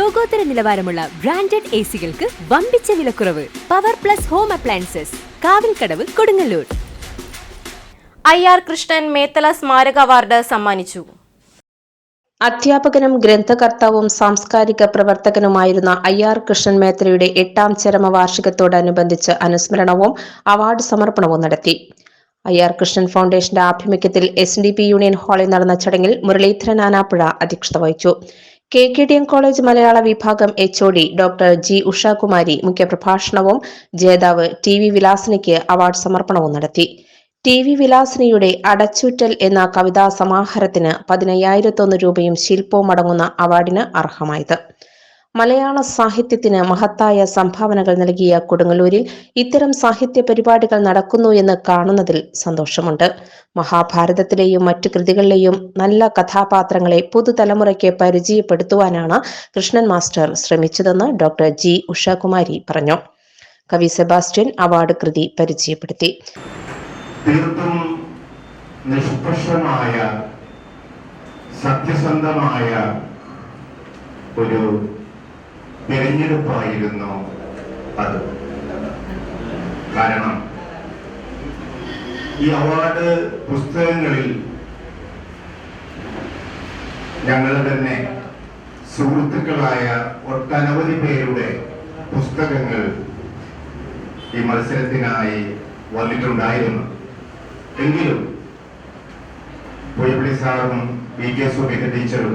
ലോകോത്തര നിലവാരമുള്ള branded A സികൾക്ക് വമ്പിച്ച വിലക്കുറവ് power plus home appliances Kavilkadavu Kodungallur. I R Krishnan Methala സ്മാരക അവാർഡ് സമ്മാനിച്ചു. അധ്യാപകനും ഗ്രന്ഥകർത്താവും സാംസ്കാരിക പ്രവർത്തകനുമായിരുന്ന ഐ ആർ കൃഷ്ണൻ മേത്തലയുടെ എട്ടാം ചരമവാർഷികത്തോടനുബന്ധിച്ച് അനുസ്മരണവും അവാർഡ് സമർപ്പണവും നടത്തി. ഐ ആർ കൃഷ്ണൻ ഫൗണ്ടേഷന്റെ ആഭിമുഖ്യത്തിൽ എസ് ഡി പി യൂണിയൻ ഹാളിൽ നടന്ന ചടങ്ങിൽ മുരളീധരൻ ആനാപ്പുഴ അധ്യക്ഷത വഹിച്ചു. K. K. D M. College മലയാള വിഭാഗം H O D doctor G. Ushakumari മുഖ്യപ്രഭാഷണവും ജേതാവ് ടി. വി. വിലാസിനിക്ക് അവാർഡ് സമർപ്പണവും നടത്തി. ടി. വി. വിലാസിനിയുടെ അടച്ചുറ്റൽ എന്ന കവിതാ സമാഹാരത്തിന് പതിനയ്യായിരത്തൊന്ന് രൂപയും ശില്പവും അടങ്ങുന്ന അവാർഡിന് അർഹമായത്. മലയാള സാഹിത്യത്തിന് മഹത്തായ സംഭാവനകൾ നൽകിയ കൊടുങ്ങല്ലൂരിൽ ഇത്തരം സാഹിത്യ പരിപാടികൾ നടക്കുന്നു എന്ന് കാണുന്നതിൽ സന്തോഷമുണ്ട്. മഹാഭാരതത്തിലെയും മറ്റു കൃതികളിലെയും നല്ല കഥാപാത്രങ്ങളെ പുതുതലമുറയ്ക്ക് പരിചയപ്പെടുത്തുവാനാണ് കൃഷ്ണൻ മാസ്റ്റർ ശ്രമിച്ചതെന്ന് ഡോക്ടർ ജി ഉഷാകുമാരി പറഞ്ഞു. കവി സെബാസ്റ്റ്യൻ അവാർഡ് കൃതി പരിചയപ്പെടുത്തി. തീർത്തും നിഷ്പക്ഷമായ സത്യസന്ധമായ ഒരു തിരഞ്ഞെടുപ്പായിരുന്നു അത്. കാരണം ഈ അവാർഡ് പുസ്തകങ്ങളിൽ ഞങ്ങൾ തന്നെ സുഹൃത്തുക്കളായ ഒട്ടനവധി പേരുടെ പുസ്തകങ്ങൾ ഈ മത്സരത്തിനായി വന്നിട്ടുണ്ടായിരുന്നു. എങ്കിലും പുയപ്പള്ളി സാറും വി കെ സുബിക ടീച്ചറും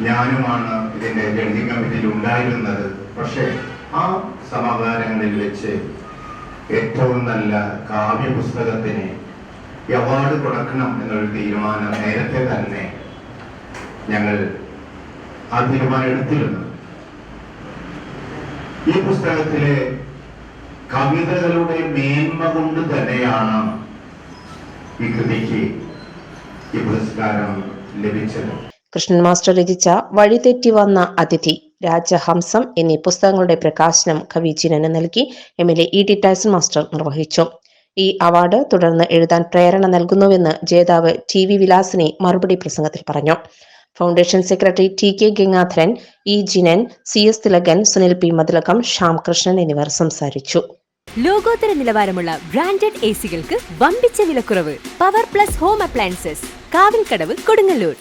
ഞാനുമാണ് ഇതിന്റെ ജഡ്ജിംഗ് കമ്മിറ്റിയിൽ ഉണ്ടായിരുന്നത്. പക്ഷേ ആ സമാധാനങ്ങളിൽ വെച്ച് ഏറ്റവും നല്ല കാവ്യ പുസ്തകത്തിന് അവാർഡ് കൊടുക്കണം എന്നൊരു തീരുമാനം നേരത്തെ തന്നെ ഞങ്ങൾ ആ തീരുമാനം എടുത്തിരുന്നു. ഈ പുസ്തകത്തിലെ കവിതകളുടെ മേന്മ കൊണ്ട് തന്നെയാണ് ഈ കൃതിക്ക് ഈ പുരസ്കാരം ലഭിച്ചത്. കൃഷ്ണൻ മാസ്റ്റർ രചിച്ച വഴിതെറ്റി വന്ന അതിഥി രാജഹംസം എന്നീ പുസ്തകങ്ങളുടെ പ്രകാശനം കവി ജിനന് നൽകി. M L A E. T. Tyson master നിർവഹിച്ചു. ഈ അവാർഡ് തുടർന്ന് എഴുതാൻ പ്രേരണ നൽകുന്നുവെന്ന് ജേതാവ് ടി വി വിലാസിനെ മറുപടി പ്രസംഗത്തിൽ പറഞ്ഞു. Foundation secretary T K Gangadharan E Jinan C S Thilakan Sunil P. Mathilakam Shyam Krishnan എന്നിവർ സംസാരിച്ചു. ലോകോത്തര നിലവാരമുള്ള ബ്രാൻഡഡ് എ സികൾക്ക് വമ്പിച്ച വിലക്കുറവ്. Power plus home appliances Kavilkadavu Kodungallur.